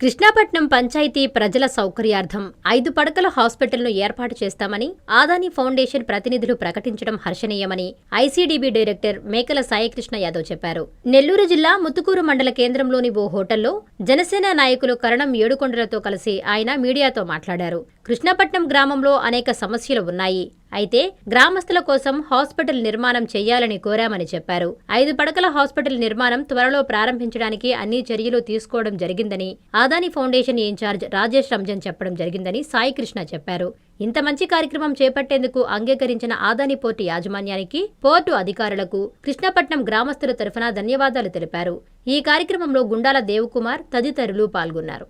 కృష్ణాపట్నం పంచాయతీ ప్రజల సౌకర్యార్థం ఐదు పడకల హాస్పిటల్ను ఏర్పాటు చేస్తామని ఆదాని ఫౌండేషన్ ప్రతినిధులు ప్రకటించడం హర్షణీయమని ఐసీడీబీ డైరెక్టర్ మేకల సాయికృష్ణ యాదవ్ చెప్పారు. నెల్లూరు జిల్లా ముత్తుకూరు మండల కేంద్రంలోని ఓ హోటల్లో జనసేన నాయకులు కరణం ఏడుకొండలతో కలిసి ఆయన మీడియాతో మాట్లాడారు. కృష్ణాపట్నం గ్రామంలో అనేక సమస్యలు ఉన్నాయి. అయితే గ్రామస్తుల కోసం హాస్పిటల్ నిర్మాణం చేయాలని కోరామని చెప్పారు. ఐదు పడకల హాస్పిటల్ నిర్మాణం త్వరలో ప్రారంభించడానికి అన్ని చర్యలు తీసుకోవడం జరిగిందని Adani foundation in charge Rajesh Ranjan చెప్పడం జరిగిందని సాయికృష్ణ చెప్పారు. ఇంత మంచి కార్యక్రమం చేపట్టేందుకు అంగీకరించిన ఆదాని పోర్టు యాజమాన్యానికి పోర్టు అధికారులకు కృష్ణపట్నం గ్రామస్తుల తరఫున ధన్యవాదాలు తెలిపారు. ఈ కార్యక్రమంలో గుండాల దేవకుమార్ తదితరులు పాల్గొన్నారు.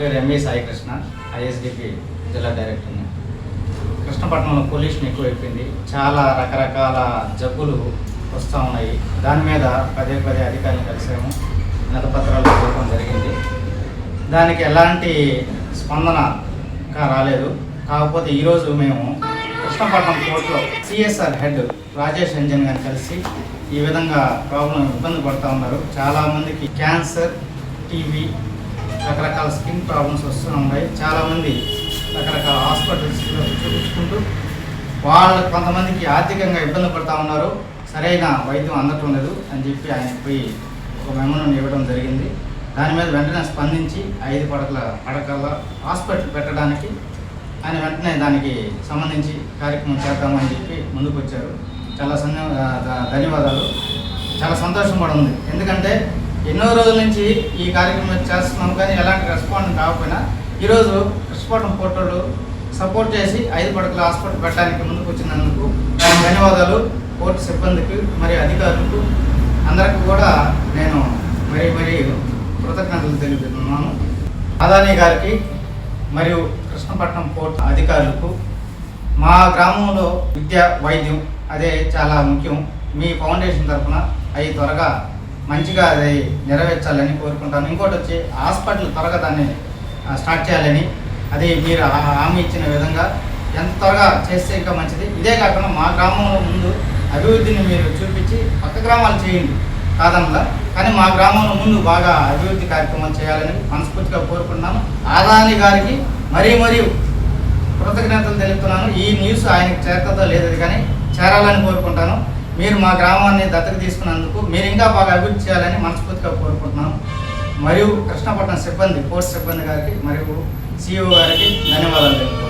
పేరు ఎంఏ సాయి కృష్ణ ఐఎస్డిపి జిల్లా డైరెక్టర్ని. కృష్ణపట్నంలో పొల్యూషన్ ఎక్కువైపోయింది. చాలా రకరకాల జబ్బులు వస్తూ ఉన్నాయి. దాని మీద పదే పదే అధికారులను కలిసాము పత్రాలు ఇవ్వడం జరిగింది. దానికి ఎలాంటి స్పందనగా రాలేదు. కాకపోతే ఈరోజు మేము కృష్ణపట్నం కోర్టులో సిఎస్ఆర్ హెడ్ రాజేష్ రంజన్ గారిని కలిసి ఈ విధంగా ప్రాబ్లం ఇబ్బంది పడుతూ ఉన్నారు. చాలామందికి క్యాన్సర్ టీబీ రకరకాల స్కిన్ ప్రాబ్లమ్స్ వస్తూ ఉన్నాయి. చాలామంది రకరకాల హాస్పిటల్స్లో చూపించుకుంటూ వాళ్ళు కొంతమందికి ఆర్థికంగా ఇబ్బంది పడుతూ ఉన్నారు. సరైన వైద్యం అందటం లేదు అని చెప్పి ఆయన పోయి ఒక మెమోను ఇవ్వడం జరిగింది. దాని మీద వెంటనే స్పందించి ఐదు పడకల పడకల హాస్పిటల్ పెట్టడానికి ఆయన వెంటనే దానికి సంబంధించి కార్యక్రమం చేద్దామని చెప్పి ముందుకు వచ్చారు చాలా సన్న ధన్యవాదాలు. చాలా సంతోషం కూడా ఉంది. ఎందుకంటే ఎన్నో రోజుల నుంచి ఈ కార్యక్రమం చేస్తున్నాం కానీ ఎలాంటి రెస్పాండ్ కాకపోయినా ఈరోజు కృష్ణపట్నం పోర్టోలు సపోర్ట్ చేసి ఐదు పడకల హాస్పిటల్ పెట్టడానికి ముందుకు వచ్చినందుకు ధన్యవాదాలు. కోర్టు సిబ్బందికి మరియు అధికారులకు అందరికీ కూడా నేను మరి మరి కృతజ్ఞతలు తెలుపుతున్నాను అదానీ గారికి మరియు కృష్ణపట్నం పోర్ట్ అధికారులకు మా గ్రామంలో విద్య వైద్యం అదే చాలా ముఖ్యం. మీ ఫౌండేషన్ తరఫున అవి త్వరగా మంచిగా అది నెరవేర్చాలని కోరుకుంటాను. ఇంకోటి వచ్చి హాస్పిటల్ త్వరగా దాన్ని స్టార్ట్ చేయాలని. అది మీరు హామీ ఇచ్చిన విధంగా ఎంత త్వరగా చేస్తే ఇంకా మంచిది. ఇదే కాకుండా మా గ్రామంలో ముందు అభివృద్ధిని మీరు చూపించి పక్క గ్రామాలు చేయండి. కాదనలా. కానీ మా గ్రామంలో ముందు బాగా అభివృద్ధి కార్యక్రమాలు చేయాలని మనస్ఫూర్తిగా కోరుకుంటున్నాను. ఆదాని గారికి మరీ మరియు కృతజ్ఞతలు తెలుపుతున్నాను. ఈ న్యూస్ ఆయనకు చేరతతో లేదు కానీ చేరాలని కోరుకుంటాను. మీరు మా గ్రామాన్ని దత్తత తీసుకున్నందుకు మీరు ఇంకా బాగా అభివృద్ధి చేయాలని మనస్ఫూర్తిగా కోరుకుంటున్నాను. మరియు కృష్ణపట్నం సిబ్బంది పోస్ట్ సిబ్బంది గారికి మరియు సిఇఓ గారికి ధన్యవాదాలు తెలుపుతున్నాను